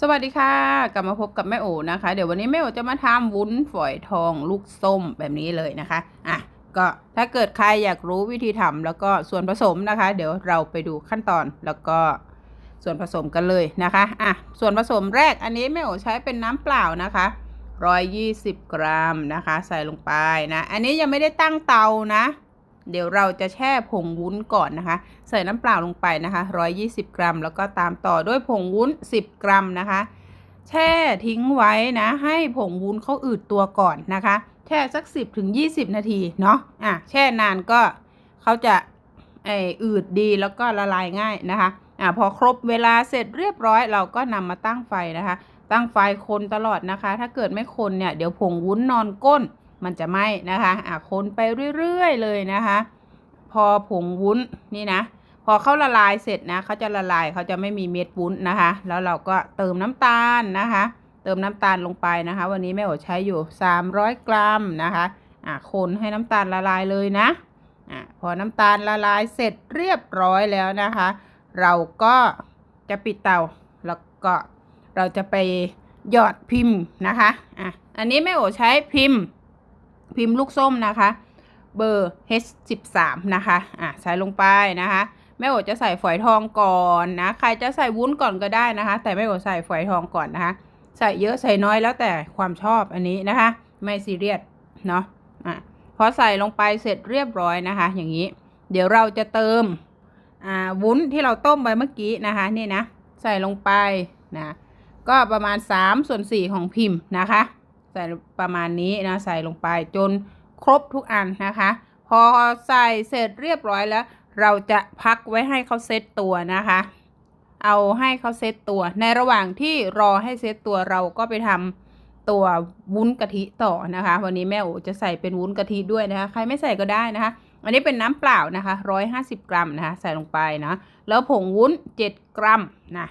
สวัสดีค่ะ กลับมาพบกับแม่โอนะคะ เดี๋ยววันนี้แม่โอจะมาทำวุ้นฝอยทองลูกส้มแบบนี้เลยนะคะอะก็ถ้าเกิดใครอยากรู้วิธีทำแล้วก็ส่วนผสมนะคะ เดี๋ยวเราไปดูขั้นตอนแล้วก็ส่วนผสมกันเลยนะคะอะส่วนผสมแรกอันนี้แม่โอใช้เป็นน้ำเปล่านะคะ120 กรัมนะคะ ใส่ลงไปนะ อันนี้ยังไม่ได้ตั้งเตานะ เดี๋ยวเราจะแช่ผงวุ้นก่อนนะคะ ใส่น้ำเปล่าลงไปนะคะ 120 กรัม แล้วก็ตามต่อด้วยผงวุ้น 10 กรัมนะคะ แช่ทิ้งไว้นะ ให้ผงวุ้นเขาอืดตัวก่อนนะคะ แช่สัก 10ถึง20 นาทีเนาะอะแช่นานก็เขาจะไออืดดีแล้วก็ละลายง่ายนะคะอะพอครบเวลาเสร็จเรียบร้อยเราก็นำมาตั้งไฟนะคะ ตั้งไฟคนตลอดนะคะ ถ้าเกิดไม่คนเนี่ยเดี๋ยวผงวุ้นนอนก้น มันจะไหม้นะคะอะคนไปเรื่อยๆเลยนะคะ พอผงวุ้นนี่นะ พอเขาละลายเสร็จนะเขาจะละลายเขาจะไม่มีเม็ดวุ้นนะคะ แล้วเราก็เติมน้ำตาลนะคะ เติมน้ำตาลลงไปนะคะ วันนี้แม่โอใช้อยู่ 300 กรัมนะคะอะคนให้น้ำตาลละลายเลยนะอะพอน้ำตาลละลายเสร็จเรียบร้อยแล้วนะคะ เราก็จะปิดเตาแล้วก็เราจะไปหยอดพิมพ์นะคะอะอันนี้แม่โอใช้พิมพ์ พิมพ์ลูกส้มนะคะ เบอร์ H13 นะคะอะใส่ลงไปนะคะแม่โอจะใส่ฝอยทองก่อนนะ ใครจะใส่วุ้นก่อนก็ได้นะคะ แต่แม่โอใส่ฝอยทองก่อนนะคะ ใส่เยอะใส่น้อยแล้วแต่ความชอบอันนี้นะคะ ไม่ซีเรียสเนาะอะพอใส่ลงไปเสร็จเรียบร้อยนะคะ อย่างนี้ เดี๋ยวเราจะเติมอ่าวุ้นที่เราต้มไปเมื่อกี้นะคะนี่นะ ใส่ลงไปนะก็ประมาณ3ส่วน4ของพิมพ์นะคะ ใส่ประมาณนี้นะใส่ลงไปจนครบทุกอันนะคะ พอใส่เสร็จเรียบร้อยแล้ว เราจะพักไว้ให้เขาเซตตัวนะคะ เอาให้เขาเซตตัว ในระหว่างที่รอให้เซตตัวเราก็ไปทำตัววุ้นกะทิต่อนะคะ วันนี้แม่โอจะใส่เป็นวุ้นกะทิด้วยนะคะ ใครไม่ใส่ก็ได้นะคะ อันนี้เป็นน้ำเปล่านะคะ150กรัมนะคะ ใส่ลงไปนะแล้วผงวุ้น7กรัมนะ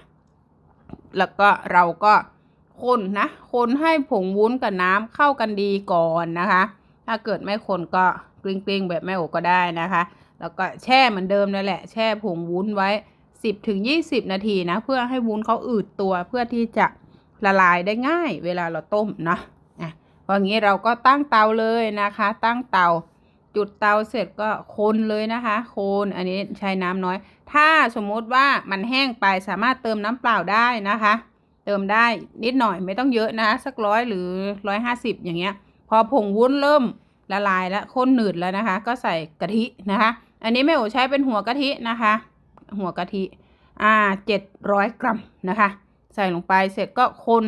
แล้วก็เราก็ คนนะ คนให้ผงวุ้นกับน้ำเข้ากันดีก่อนนะคะ ถ้าเกิดไม่คนก็กลิ้งๆแบบแม่โอก็ได้นะคะ แล้วก็แช่เหมือนเดิมนั่นแหละ แช่ผงวุ้นไว้ 10ถึง20 นาทีนะ เพื่อให้วุ้นเขาอืดตัวเพื่อที่จะละลายได้ง่าย เวลาเราต้มเนาะอะพออย่างนี้เราก็ตั้งเตาเลยนะคะ ตั้งเตาจุดเตาเสร็จก็คนเลยนะคะ คนอันนี้ใช้น้ำน้อย ถ้าสมมุติว่ามันแห้งไปสามารถเติมน้ำเปล่าได้นะคะ เติมได้นิดหน่อยไม่ต้องเยอะนะสักร้อยหรือร้อยห้าสิบอย่างเงี้ย พอผงวุ้นเริ่มละลายแล้วข้นหนืดแล้วนะคะ ก็ใส่กะทินะคะ อันนี้แม่โอใช้เป็นหัวกะทินะคะ หัวกะทิอ่าเจ็ดร้อยกรัมนะคะ ใส่ลงไปเสร็จก็คน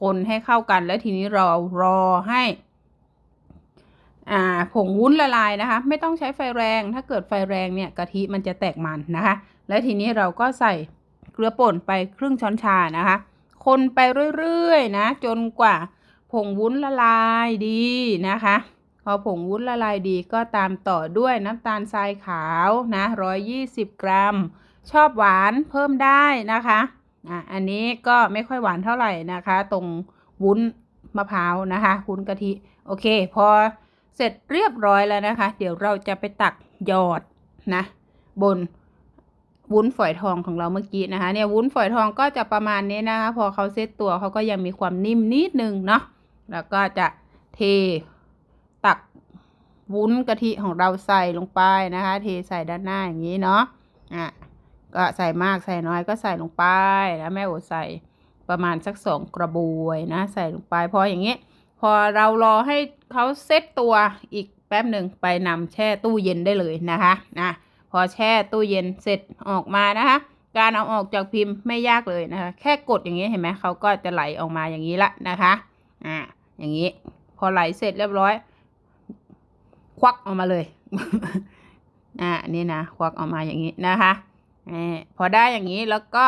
คนให้เข้ากันแล้วทีนี้เรารอให้อ่าผงวุ้นละลายนะคะ ไม่ต้องใช้ไฟแรงถ้าเกิดไฟแรงเนี่ยกะทิมันจะแตกมันนะคะ แล้วทีนี้เราก็ใส่ เกลือป่นไปครึ่งช้อนชานะคะ คนไปเรื่อยๆนะ จนกว่าผงวุ้นละลายดีนะคะ พอผงวุ้นละลายดีก็ตามต่อด้วยน้ำตาลทรายขาวนะ120 กรัม ชอบหวานเพิ่มได้นะคะอะอันนี้ก็ไม่ค่อยหวานเท่าไหร่นะคะ ตรงวุ้นมะพร้าวนะคะวุ้นกะทิ โอเค พอเสร็จเรียบร้อยแล้วนะคะ เดี๋ยวเราจะไปตักหยอดนะ บน วุ้นฝอยทองของเราเมื่อกี้นะคะ เนี่ยวุ้นฝอยทองก็จะประมาณนี้นะคะ พอเขาเซตตัวเขาก็ยังมีความนิ่มนิดนึงเนาะแล้วก็จะเทตักวุ้นกะทิของเราใส่ลงไปนะคะ เทใส่ด้านหน้าอย่างนี้เนาะอะก็ใส่มากใส่น้อยก็ใส่ลงไปแล้วแม่โอใส่ประมาณสักสองกระบวยนะ ใส่ลงไปพออย่างนี้ พอเรารอให้เขาเซตตัวอีกแป๊บหนึ่งไปนำแช่ตู้เย็นได้เลยนะคะนะ พอแช่ตู้เย็นเสร็จออกมานะคะ การเอาออกจากพิมพ์ไม่ยากเลยนะคะ แค่กดอย่างนี้เห็นไหมเขาก็จะไหลออกมาอย่างนี้ละนะคะอ่าอย่างนี้ พอไหลเสร็จเรียบร้อย ควักออกมาเลยอ่านี่นะควักออกมาอย่างนี้นะคะอพอได้อย่างนี้แล้วก็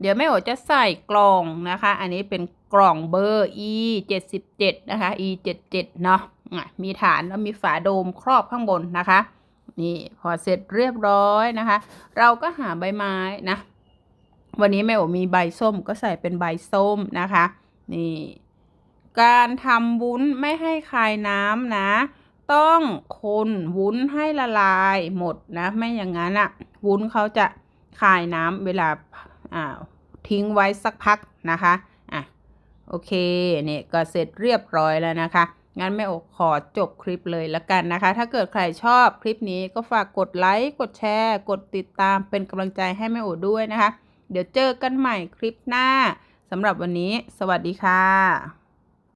เดี๋ยวแม่โอจะใส่กล่องนะคะ อันนี้เป็นกล่องเบอร์ e 7 7นะคะ e 7 7เนาะอะมีฐานแล้วมีฝาโดมครอบข้างบนนะคะ นี่พอเสร็จเรียบร้อยนะคะ เราก็หาใบไม้นะ วันนี้แม่โอมีใบส้มก็ใส่เป็นใบส้มนะคะ นี่ การทำวุ้นไม่ให้คายน้ำนะ ต้องคนวุ้นให้ละลายหมดนะ ไม่อย่างนั้นอะ่ะวุ้นเขาจะคายน้ำเวลาอ่าทิ้งไว้สักพักนะคะอะโอเคเนี่ยก็เสร็จเรียบร้อยแล้วนะคะ งั้นแม่อกขอจบคลิปเลยละกันนะคะ ถ้าเกิดใครชอบคลิปนี้ก็ฝากกดไลค์ กดแชร์ กดติดตามเป็นกำลังใจให้แม่โอด้วยนะคะ เดี๋ยวเจอกันใหม่คลิปหน้าสำหรับวันนี้ สวัสดีค่ะ